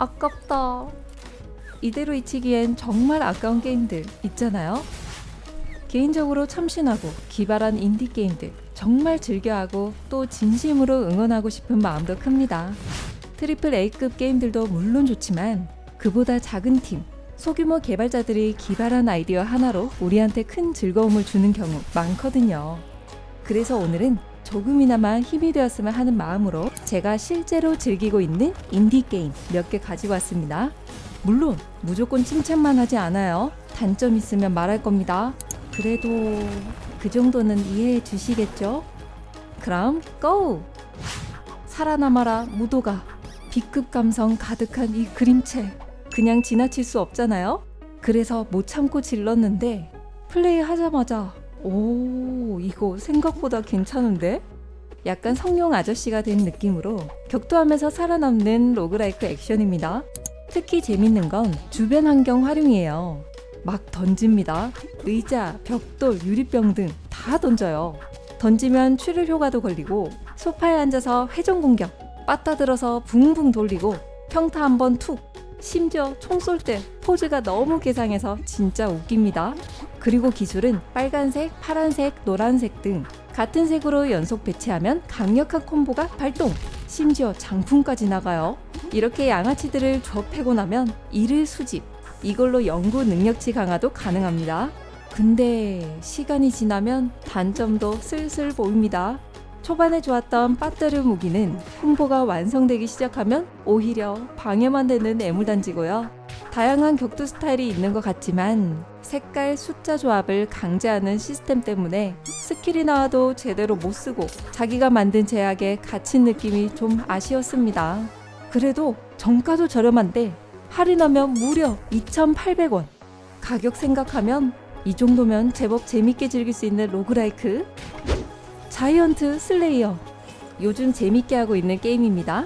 아깝다. 이대로 잊히기엔 정말 아까운 게임들 있잖아요. 개인적으로 참신하고 기발한 인디 게임들 정말 즐겨하고 또 진심으로 응원하고 싶은 마음도 큽니다. 트리플 A급 게임들도 물론 좋지만 그보다 작은 팀, 소규모 개발자들이 기발한 아이디어 하나로 우리한테 큰 즐거움을 주는 경우 많거든요. 그래서 오늘은 조금이나마 힘이 되었으면 하는 마음으로 제가 실제로 즐기고 있는 인디 게임 몇 개 가지고 왔습니다. 물론 무조건 칭찬만 하지 않아요. 단점 있으면 말할 겁니다. 그래도 그 정도는 이해해 주시겠죠? 그럼 고! 살아남아라 무도가 B급 감성 가득한 이 그림체 그냥 지나칠 수 없잖아요. 그래서 못 참고 질렀는데 플레이 하자마자 오 이거 생각보다 괜찮은데? 약간 성룡 아저씨가 된 느낌으로 격투하면서 살아남는 로그라이크 액션입니다. 특히 재밌는 건 주변 환경 활용이에요. 막 던집니다. 의자, 벽돌, 유리병 등 다 던져요. 던지면 출혈 효과도 걸리고 소파에 앉아서 회전 공격, 빠따 들어서 붕붕 돌리고 평타 한 번 툭. 심지어 총 쏠 때 포즈가 너무 개상해서 진짜 웃깁니다. 그리고 기술은 빨간색, 파란색, 노란색 등 같은 색으로 연속 배치하면 강력한 콤보가 발동. 심지어 장풍까지 나가요. 이렇게 양아치들을 좁히고 나면 이를 수집. 이걸로 연구 능력치 강화도 가능합니다. 근데 시간이 지나면 단점도 슬슬 보입니다. 초반에 좋았던 빠뜨르 무기는 콤보가 완성되기 시작하면 오히려 방해만 되는 애물단지고요. 다양한 격투 스타일이 있는 것 같지만 색깔 숫자 조합을 강제하는 시스템 때문에 스킬이 나와도 제대로 못 쓰고 자기가 만든 제약에 갇힌 느낌이 좀 아쉬웠습니다. 그래도 정가도 저렴한데 할인하면 무려 2,800원. 가격 생각하면 이 정도면 제법 재밌게 즐길 수 있는 로그라이크. 자이언트 슬레이어. 요즘 재밌게 하고 있는 게임입니다.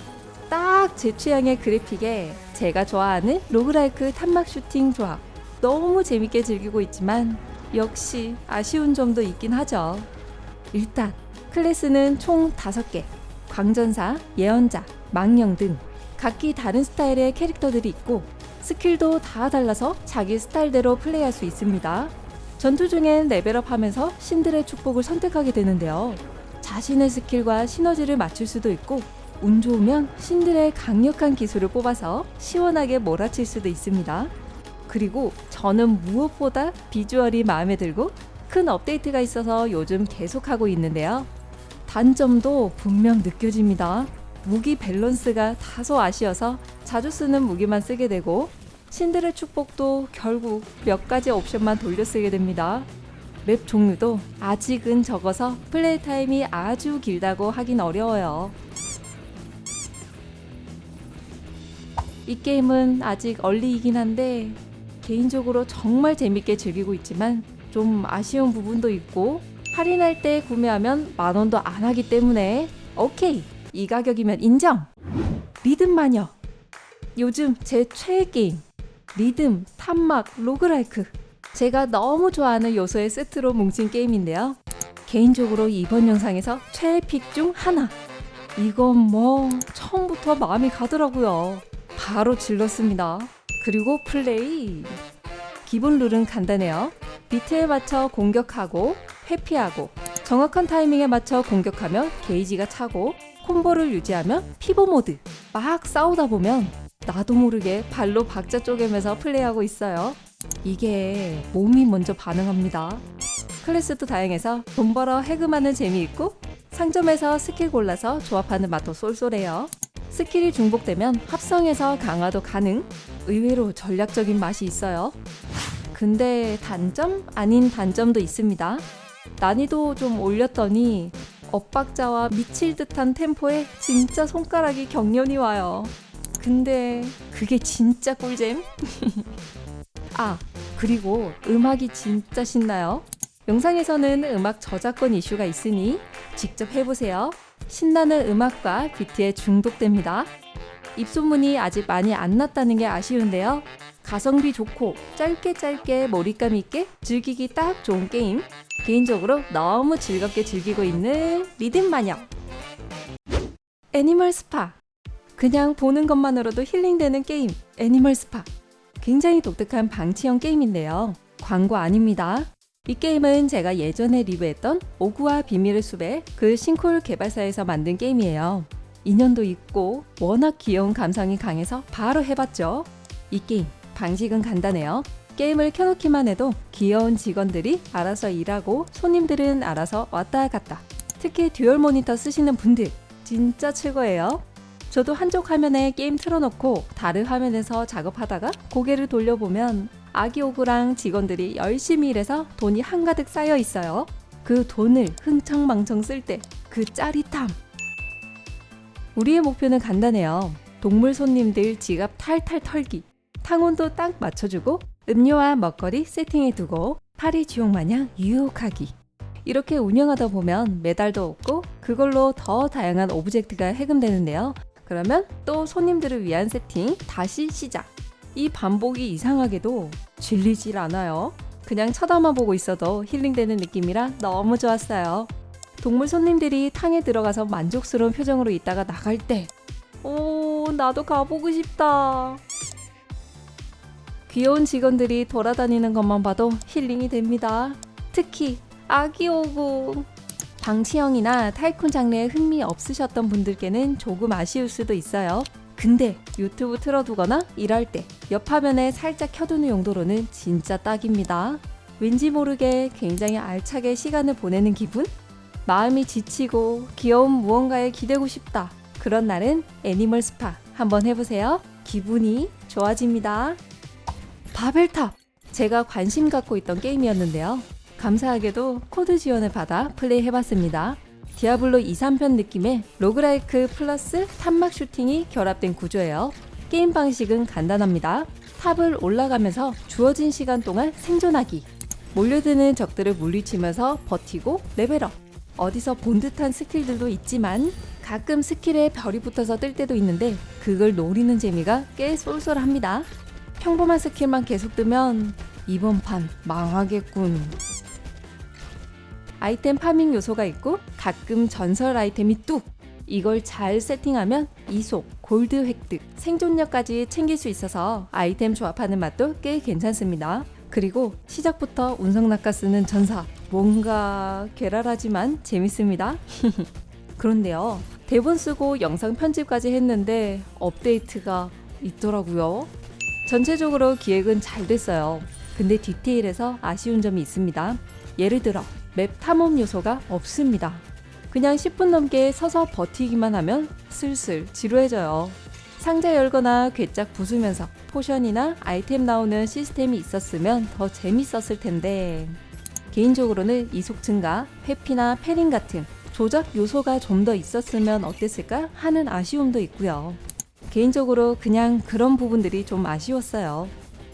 딱 제 취향의 그래픽에 제가 좋아하는 로그라이크 탄막 슈팅 조합. 너무 재밌게 즐기고 있지만 역시 아쉬운 점도 있긴 하죠. 일단 클래스는 총 5개. 광전사, 예언자, 망령 등 각기 다른 스타일의 캐릭터들이 있고 스킬도 다 달라서 자기 스타일대로 플레이할 수 있습니다. 전투 중엔 레벨업 하면서 신들의 축복을 선택하게 되는데요. 자신의 스킬과 시너지를 맞출 수도 있고 운 좋으면 신들의 강력한 기술을 뽑아서 시원하게 몰아칠 수도 있습니다. 그리고 저는 무엇보다 비주얼이 마음에 들고 큰 업데이트가 있어서 요즘 계속하고 있는데요. 단점도 분명 느껴집니다. 무기 밸런스가 다소 아쉬워서 자주 쓰는 무기만 쓰게 되고 신들의 축복도 결국 몇 가지 옵션만 돌려 쓰게 됩니다. 맵 종류도 아직은 적어서 플레이 타임이 아주 길다고 하긴 어려워요. 이 게임은 아직 얼리이긴 한데 개인적으로 정말 재밌게 즐기고 있지만 좀 아쉬운 부분도 있고 할인할 때 구매하면 만 원도 안 하기 때문에 오케이 이 가격이면 인정. 리듬 마녀 요즘 제 최애 게임 리듬 탐막 로그라이크 제가 너무 좋아하는 요소의 세트로 뭉친 게임인데요. 개인적으로 이번 영상에서 최애 픽 중 하나. 이건 뭐 처음부터 마음이 가더라고요. 바로 질렀습니다. 그리고 플레이. 기본 룰은 간단해요. 비트에 맞춰 공격하고 회피하고 정확한 타이밍에 맞춰 공격하면 게이지가 차고 콤보를 유지하면 피보 모드. 막 싸우다 보면 나도 모르게 발로 박자 쪼개면서 플레이하고 있어요. 이게 몸이 먼저 반응합니다. 클래스도 다양해서 돈 벌어 해금하는 재미있고 상점에서 스킬 골라서 조합하는 맛도 쏠쏠해요. 스킬이 중복되면 합성해서 강화도 가능. 의외로 전략적인 맛이 있어요. 근데 단점 아닌 단점도 있습니다. 난이도 좀 올렸더니 엇박자와 미칠 듯한 템포에 진짜 손가락이 격렬히 와요. 근데 그게 진짜 꿀잼? 아, 그리고 음악이 진짜 신나요. 영상에서는 음악 저작권 이슈가 있으니 직접 해보세요. 신나는 음악과 비트에 중독됩니다. 입소문이 아직 많이 안 났다는 게 아쉬운데요. 가성비 좋고 짧게 짧게 몰입감 있게 즐기기 딱 좋은 게임. 개인적으로 너무 즐겁게 즐기고 있는 리듬 마녀. 애니멀 스파. 그냥 보는 것만으로도 힐링되는 게임 애니멀 스파. 굉장히 독특한 방치형 게임인데요. 광고 아닙니다. 이 게임은 제가 예전에 리뷰했던 오구와 비밀의 숲의 그 싱콜 개발사에서 만든 게임이에요. 인연도 있고 워낙 귀여운 감성이 강해서 바로 해봤죠. 이 게임 방식은 간단해요. 게임을 켜놓기만 해도 귀여운 직원들이 알아서 일하고 손님들은 알아서 왔다 갔다. 특히 듀얼 모니터 쓰시는 분들 진짜 최고예요. 저도 한쪽 화면에 게임 틀어놓고 다른 화면에서 작업하다가 고개를 돌려보면 아기 오구랑 직원들이 열심히 일해서 돈이 한가득 쌓여 있어요. 그 돈을 흥청망청 쓸 때 그 짜릿함. 우리의 목표는 간단해요. 동물 손님들 지갑 탈탈 털기. 탕온도 딱 맞춰주고 음료와 먹거리 세팅해 두고 파리 지옥 마냥 유혹하기. 이렇게 운영하다 보면 메달도 얻고 그걸로 더 다양한 오브젝트가 해금되는데요. 그러면 또 손님들을 위한 세팅 다시 시작. 이 반복이 이상하게도 질리질 않아요. 그냥 쳐다만 보고 있어도 힐링되는 느낌이라 너무 좋았어요. 동물 손님들이 탕에 들어가서 만족스러운 표정으로 있다가 나갈 때, 오, 나도 가보고 싶다. 귀여운 직원들이 돌아다니는 것만 봐도 힐링이 됩니다. 특히 아기 오구. 방치형이나 타이쿤 장르에 흥미 없으셨던 분들께는 조금 아쉬울 수도 있어요. 근데 유튜브 틀어두거나 일할 때 옆 화면에 살짝 켜두는 용도로는 진짜 딱입니다. 왠지 모르게 굉장히 알차게 시간을 보내는 기분? 마음이 지치고 귀여운 무언가에 기대고 싶다. 그런 날은 애니멀 스파 한번 해보세요. 기분이 좋아집니다. 바벨탑! 제가 관심 갖고 있던 게임이었는데요. 감사하게도 코드 지원을 받아 플레이해봤습니다. 디아블로 2, 3편 느낌의 로그라이크 플러스 탑막 슈팅이 결합된 구조예요. 게임 방식은 간단합니다. 탑을 올라가면서 주어진 시간 동안 생존하기. 몰려드는 적들을 물리치면서 버티고 레벨업. 어디서 본 듯한 스킬들도 있지만 가끔 스킬에 별이 붙어서 뜰 때도 있는데 그걸 노리는 재미가 꽤 쏠쏠합니다. 평범한 스킬만 계속 뜨면 이번 판 망하겠군. 아이템 파밍 요소가 있고 가끔 전설 아이템이 뚝! 이걸 잘 세팅하면 이속, 골드 획득, 생존력까지 챙길 수 있어서 아이템 조합하는 맛도 꽤 괜찮습니다. 그리고 시작부터 운석 낚아 쓰는 전사 뭔가 괴랄하지만 재밌습니다. 그런데요 대본 쓰고 영상 편집까지 했는데 업데이트가 있더라고요. 전체적으로 기획은 잘 됐어요. 근데 디테일에서 아쉬운 점이 있습니다. 예를 들어 맵 탐험 요소가 없습니다. 그냥 10분 넘게 서서 버티기만 하면 슬슬 지루해져요. 상자 열거나 괴짝 부수면서 포션이나 아이템 나오는 시스템이 있었으면 더 재밌었을 텐데 개인적으로는 이속 증가, 회피나 패링 같은 조작 요소가 좀 더 있었으면 어땠을까 하는 아쉬움도 있고요. 개인적으로 그냥 그런 부분들이 좀 아쉬웠어요.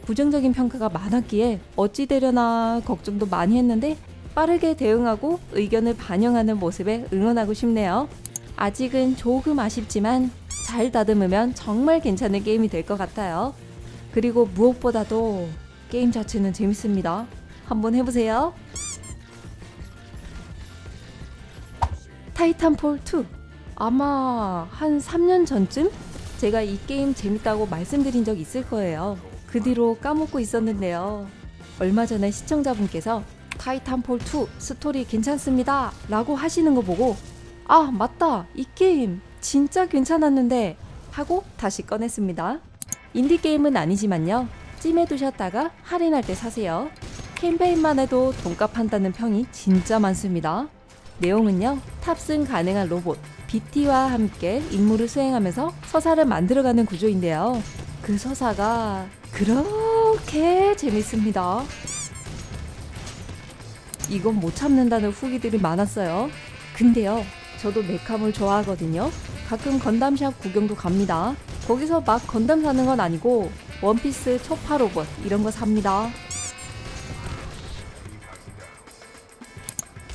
부정적인 평가가 많았기에 어찌 되려나 걱정도 많이 했는데 빠르게 대응하고 의견을 반영하는 모습에 응원하고 싶네요. 아직은 조금 아쉽지만 잘 다듬으면 정말 괜찮은 게임이 될 것 같아요. 그리고 무엇보다도 게임 자체는 재밌습니다. 한번 해보세요. 타이탄폴 2 아마 한 3년 전쯤 제가 이 게임 재밌다고 말씀드린 적 있을 거예요. 그 뒤로 까먹고 있었는데요. 얼마 전에 시청자분께서 타이탄폴 2 스토리 괜찮습니다. 라고 하시는 거 보고 아, 맞다. 이 게임 진짜 괜찮았는데 하고 다시 꺼냈습니다. 인디 게임은 아니지만요. 찜해 두셨다가 할인할 때 사세요. 캠페인만 해도 돈값 한다는 평이 진짜 많습니다. 내용은요, 탑승 가능한 로봇, BT와 함께 임무를 수행하면서 서사를 만들어가는 구조인데요. 그 서사가 그렇게 재밌습니다. 이건 못 참는다는 후기들이 많았어요. 근데요, 저도 메카물 좋아하거든요. 가끔 건담샵 구경도 갑니다. 거기서 막 건담 사는 건 아니고 원피스 초파 로봇 이런 거 삽니다.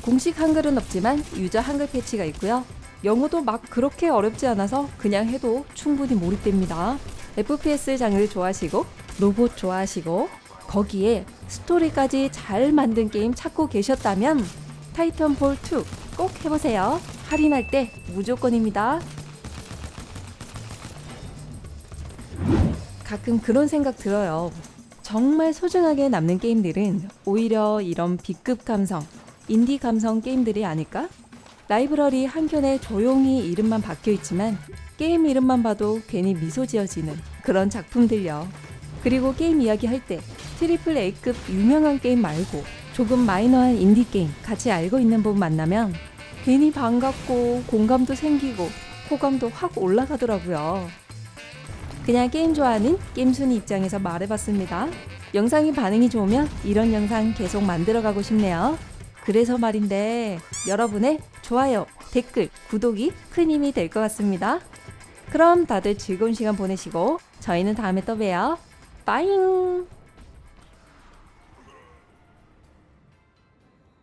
공식 한글은 없지만 유저 한글 패치가 있고요. 영어도 막 그렇게 어렵지 않아서 그냥 해도 충분히 몰입됩니다. FPS 장르 좋아하시고 로봇 좋아하시고 거기에 스토리까지 잘 만든 게임 찾고 계셨다면 타이탄폴 2꼭 해보세요. 할인할 때 무조건입니다. 가끔 그런 생각 들어요. 정말 소중하게 남는 게임들은 오히려 이런 B급 감성, 인디 감성 게임들이 아닐까? 라이브러리 한켠에 조용히 이름만 박혀 있지만 게임 이름만 봐도 괜히 미소 지어지는 그런 작품들요. 그리고 게임 이야기 할 때 트리플 A급 유명한 게임 말고 조금 마이너한 인디 게임 같이 알고 있는 분 만나면 괜히 반갑고 공감도 생기고 호감도 확 올라가더라고요. 그냥 게임 좋아하는 게임순이 입장에서 말해봤습니다. 영상이 반응이 좋으면 이런 영상 계속 만들어가고 싶네요. 그래서 말인데 여러분의 좋아요, 댓글, 구독이 큰 힘이 될 것 같습니다. 그럼 다들 즐거운 시간 보내시고 저희는 다음에 또 봬요. 빠잉!